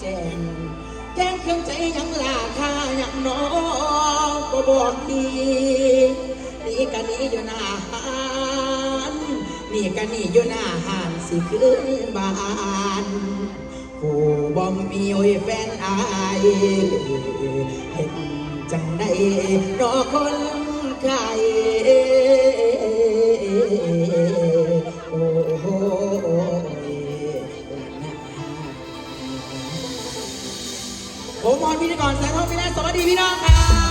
แจงแจ้งเครื่องใจยังลาคายังน้องก็บอกทีนี่กันนี่อยู่หน้าหานนี่กันนี่อยู่หน้าหานสิคืนบ้านผู้บ่มีโอ้ยแฟนอายเห็นจังได้รอคนไกล ผมมอนพิธีกรแสงทองพินาศสวัสดีพี่น้องครับ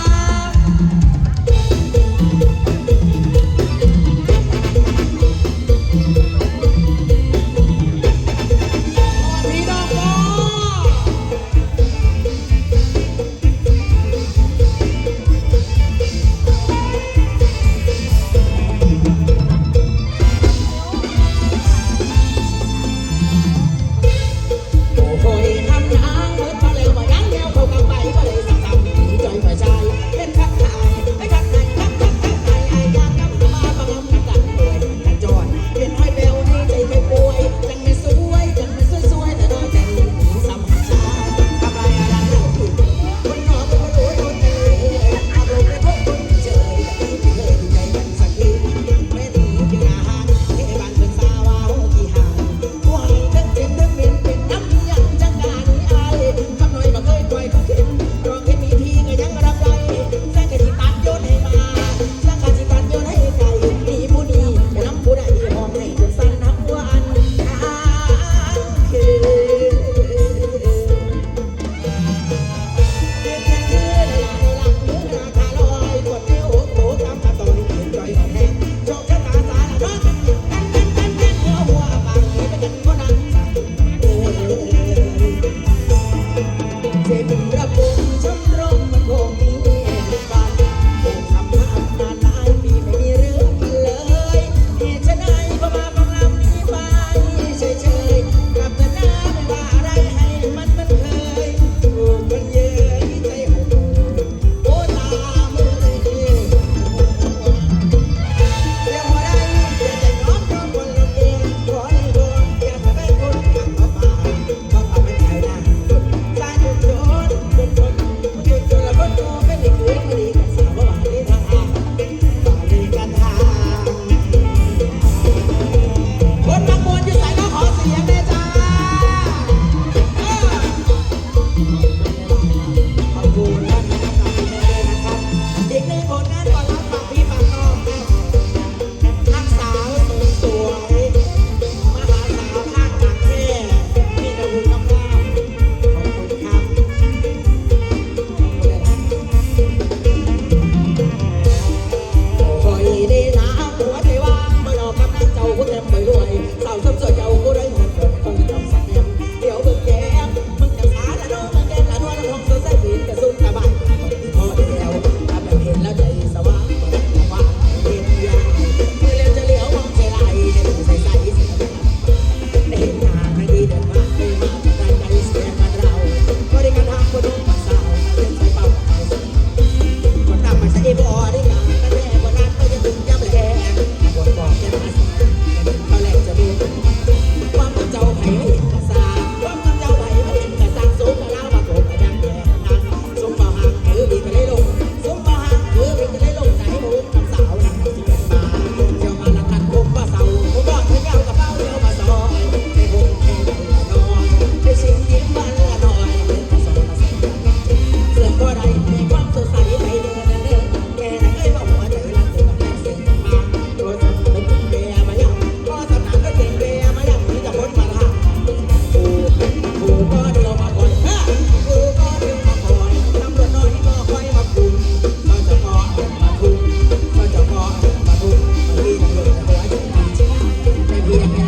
Yeah.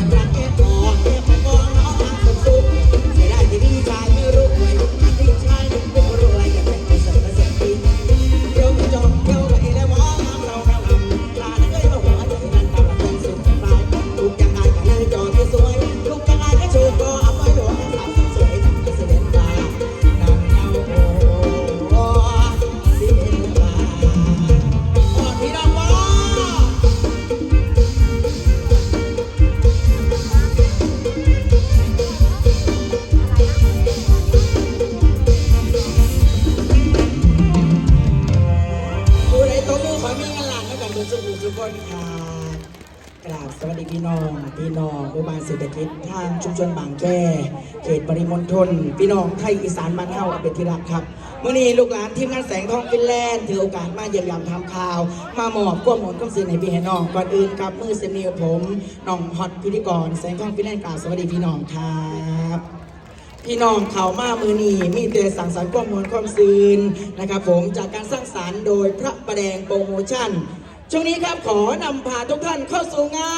กราบสวัสดีพี่น้องพี่น้องอุบาลเศรษฐกิจทางชุมชนบางแก้เขตปริมณฑลพี่น้องไทยอีสานบ้านเฮาเป็นที่รักครับเมื่อนี้ลูกหลานทีมงานแสงทองฟินแลนด์ถือโอกาสมาเยี่ยมยามทำข่าว มาหมอบก้วมหมดก้มสื่อในพี่ให้น้องก่อนอื่นครับมือเซมิวผมน้องฮอตพิธีกรแสงทองฟินแลนด์กล่าวสวัสดีพี่น้องครับพี่น้องเขามามือนีมีแต่สั่งสรรค์ความมวลความซืนนะครับผมจากการสร้างสรรค์โดยพระประแดงโปรโมชั่น ช่วงนี้ครับขอนำพาทุกท่านเข้าสู่งาน